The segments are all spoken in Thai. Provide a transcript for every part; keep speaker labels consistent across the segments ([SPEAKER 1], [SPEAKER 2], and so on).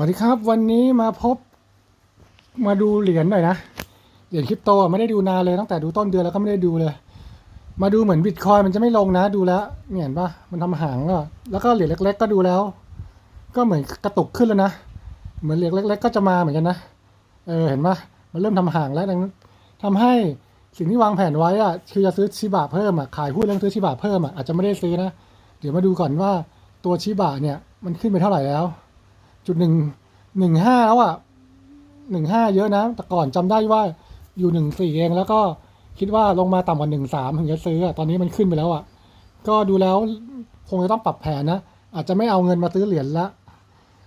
[SPEAKER 1] วัสดีครับ วันนี้มาพบมาดูเหรียญหน่อยนะเหรียญคริปโตไม่ได้ดูนานเลยตั้งแต่ดูต้นเดือนแล้วก็ไม่ได้ดูเลย มาดูเหมือนบิตคอยมันจะไม่ลงนะดูแล้วเห็นปะมันทำหางก็แล้วก็เหรียญเล็ก ๆ ก็ดูแล้ว ก็เหมือนกระตุกขึ้นแล้วนะเหมือนเหรียญเล็ก ๆ ก็จะมาเหมือนกันนะเออเห็นปะมันเริ่มทำหางแล้วดังนั้นทำให้สิ่งที่วางแผนไว้อะคือจะซื้อชิบะเพิ่มอะขายหุ้นเรื่องซื้อชิบะเพิ่มอะอาจจะไม่ได้ซื้อนะเดี๋ยวมาดูก่อนว่าตัวชิบะเนี่ยมันขึ้นไปเท่าไหร่แล้ว จุดหนึ่งหนึ่งห้าแล้วอะหนึ่งห้าเยอะนะ แต่ก่อนจำได้ว่าอยู่หนึ่งสี่เองแล้วก็คิดว่าลงมาต่ำกว่าหนึ่งสามถึงจะซื้อตอนนี้มันขึ้นไปแล้วอะ ก็ดูแล้วคงจะต้องปรับแผนนะ อาจจะไม่เอาเงินมาซื้อเหรียญละ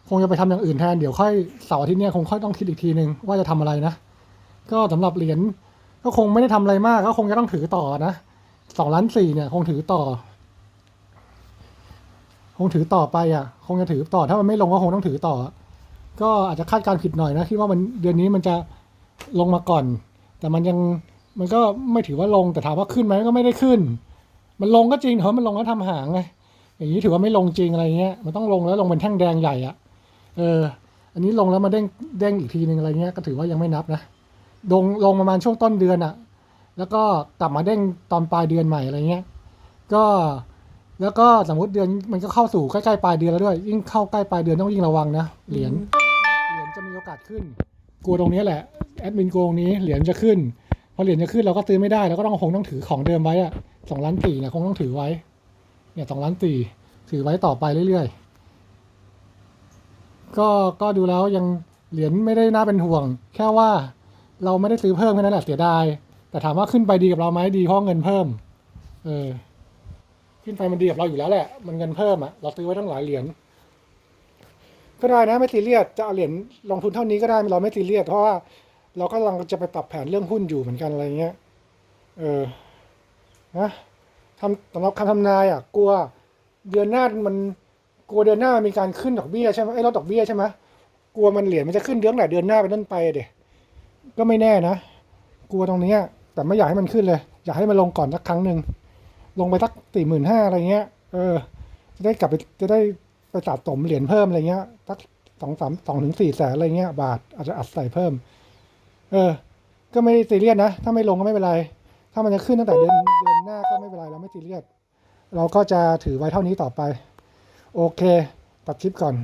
[SPEAKER 1] คงจะไปทำอย่างอื่นแทน เดี๋ยวค่อยเสาร์อาทิตย์เนี้ยคงค่อยต้องคิดอีกทีนึงว่าจะทำอะไรนะ ก็สำหรับเหรียญก็คงไม่ได้ทำอะไรมาก ก็คงจะต้องถือต่อนะสองล้านสี่เนี่ยคงถือต่อ คงถือต่อไปอะ คงจะถือต่อถ้ามันไม่ลงก็คงต้องถือต่อ ก็อาจจะคาดการณ์ผิดหน่อยนะคิดว่ามันเดือนนี้มันจะลงมาก่อน แต่มันยังมันก็ไม่ถือว่าลงแต่ถามว่าขึ้นไหมก็ไม่ได้ขึ้น มันลงก็จริงแต่ว่ามันลงแล้วทำหางไงอย่างนี้ถือว่าไม่ลงจริงอะไรเงี้ยมันต้องลงแล้วลงเป็นแท่งแดงใหญ่อะเออ อันนี้ลงแล้วมาเด้งเด้งอีกทีหนึ่งอะไรเงี้ยก็ถือว่ายังไม่นับนะลงลงประมาณช่วงต้นเดือนอะ แล้วก็กลับมาเด้งตอนปลายเดือนใหม่อะไรเงี้ย ก็ แล้วก็สมมติเดือนมันก็เข้าสู่ใกล้ๆปลายเดือนแล้วด้วย ยิ่งเข้าใกล้ปลายเดือนต้องยิ่งระวังนะเหรียญเหรียญจะมีโอกาสขึ้นกลัวตรงนี้แหละแอดมินโกงนี้เหรียญจะขึ้นพอเหรียญจะขึ้นเราก็ซื้อไม่ได้เราก็ต้องคงต้องถือของเดิมไว้อะสองล้านสี่เนี่ยคงต้องถือไว้ เนี่ยสองล้านสี่ถือไว้ต่อไปเรื่อยๆก็ก็ดูแล้วยังเหรียญไม่ได้น่าเป็นห่วง แค่ว่าเราไม่ได้ซื้อเพิ่มแค่นั้นแหละเสียดายแต่ถามว่าขึ้นไปดีกับเราไหมดีเพราะเงินเพิ่ม เออ ขึ้นไปมันดีกับเราอยู่แล้วแหละ มันเงินเพิ่มอะเราซื้อไว้ตั้งหลายเหรียญก็ได้นะไม่ซีเรียสจะเอาเหรียญลงทุนเท่านี้ก็ได้เราไม่ซีเรียสเพราะว่าเราก็กำลังจะไปปรับแผนเรื่องหุ้นอยู่เหมือนกันอะไรเงี้ย เออนะทำสำหรับคำทำนายอะ กลัวเดือนหน้ามันกลัวเดือนหน้ามีการขึ้นดอกเบี้ยใช่ไหมไอ้ยลดดอกเบี้ยใช่ไหมกลัวมันเหรียญมันจะขึ้นเดือนไหนเดือนหน้าเป็นต้นไปเด็กก็ไม่แน่นะกลัวตรงนี้แต่ไม่อยากให้มันขึ้นเลย อยากให้มันลงก่อนสักครั้งหนึ่ง ลงไปสักสี่หมื่นห้าอะไรเงี้ย เออ จะได้กลับไปจะได้ไปสะสมเหรียญเพิ่มอะไรเงี้ยสักสองสามสองถึงสี่แสนอะไรเงี้ย บาทอาจจะอัดใส่เพิ่ม เออ ก็ไม่ซีเรียสนะ ถ้าไม่ลงก็ไม่เป็นไร ถ้ามันจะขึ้นตั้งแต่เดือนเดือนหน้าก็ไม่เป็นไรเราไม่ซีเรียสเราก็จะถือไว้เท่านี้ต่อไป โอเคตัดคลิปก่อน